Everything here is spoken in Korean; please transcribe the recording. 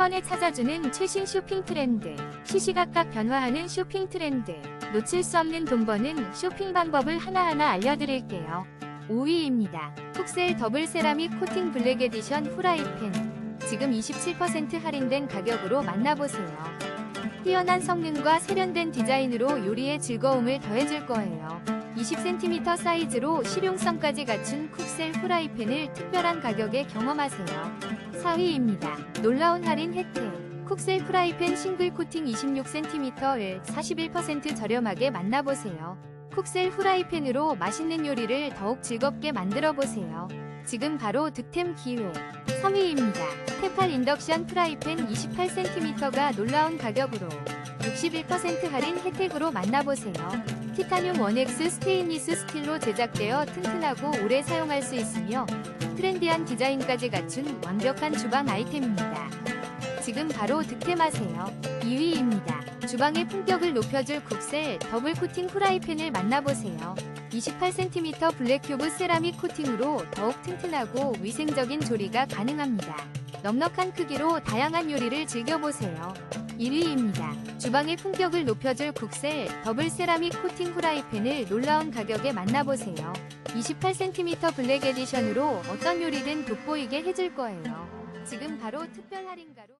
번에 찾아주는 최신 쇼핑 트렌드, 시시각각 변화하는 쇼핑 트렌드, 놓칠 수 없는 돈 버는 쇼핑 방법을 하나하나 알려드릴게요. 5위입니다. 쿡셀 더블 세라믹 코팅 블랙 에디션 후라이팬. 지금 27% 할인된 가격으로 만나보세요. 뛰어난 성능과 세련된 디자인으로 요리의 즐거움을 더해줄 거예요. 20cm 사이즈로 실용성까지 갖춘 쿡셀 후라이팬을 특별한 가격에 경험하세요. 4위입니다. 놀라운 할인 혜택. 쿡셀 프라이팬 싱글 코팅 26cm을 41% 저렴하게 만나보세요. 쿡셀 후라이팬으로 맛있는 요리를 더욱 즐겁게 만들어 보세요. 지금 바로 득템 기회. 3위입니다. 테팔 인덕션 프라이팬 28cm가 놀라운 가격으로 61% 할인 혜택으로 만나보세요. 티타늄 원엑스 스테인리스 스틸로 제작되어 튼튼하고 오래 사용할 수 있으며 트렌디한 디자인까지 갖춘 완벽한 주방 아이템입니다. 지금 바로 득템하세요. 2위입니다. 주방의 품격을 높여줄 쿡셀 더블 코팅 프라이팬을 만나보세요. 28cm 블랙 큐브 세라믹 코팅으로 더욱 튼튼하고 위생적인 조리가 가능합니다. 넉넉한 크기로 다양한 요리를 즐겨보세요. 1위입니다. 주방의 품격을 높여줄 쿡셀 더블 세라믹 코팅 후라이팬을 놀라운 가격에 만나보세요. 28cm 블랙 에디션으로 어떤 요리든 돋보이게 해줄 거예요. 지금 바로 특별 할인가로